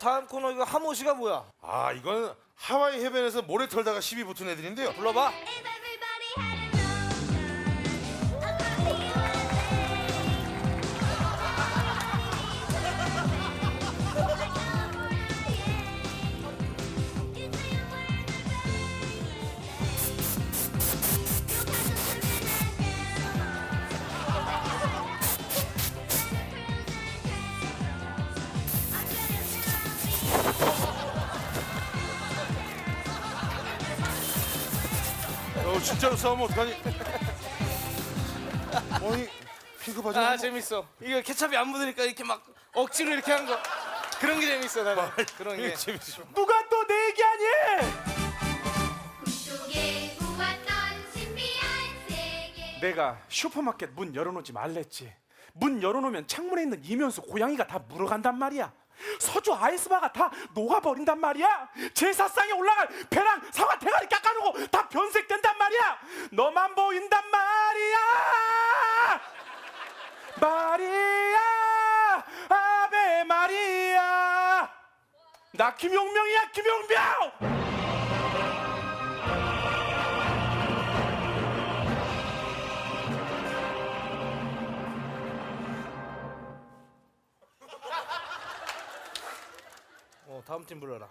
다음 코너 이거 하모시가 뭐야? 아 이건 하와이 해변에서 모래 털다가 시비 붙은 애들인데요. 불러봐. 어 진짜로 싸우면 어떡하니? 어이 핑크 바지. 아 재밌어. 이거 케찹이 안 묻으니까 이렇게 막 억지로 이렇게 한 거. 그런 게 재밌어 나는. 그런 게. 재밌어. 누가 또 내 얘기 아니? 속에 보았던 신비한 세계 내가 슈퍼마켓 문 열어놓지 말랬지. 문 열어놓으면 창문에 있는 이면수 고양이가 다 물어간단 말이야. 서주 아이스바가 다 녹아버린단 말이야. 제사상에 올라갈 배랑 사과 대가리 깎아놓고 다 말이야. 너만 보인단 말이야. 마리아, 아베 마리아. 나 김용명이야, 김용명. 어 다음 팀 불러라.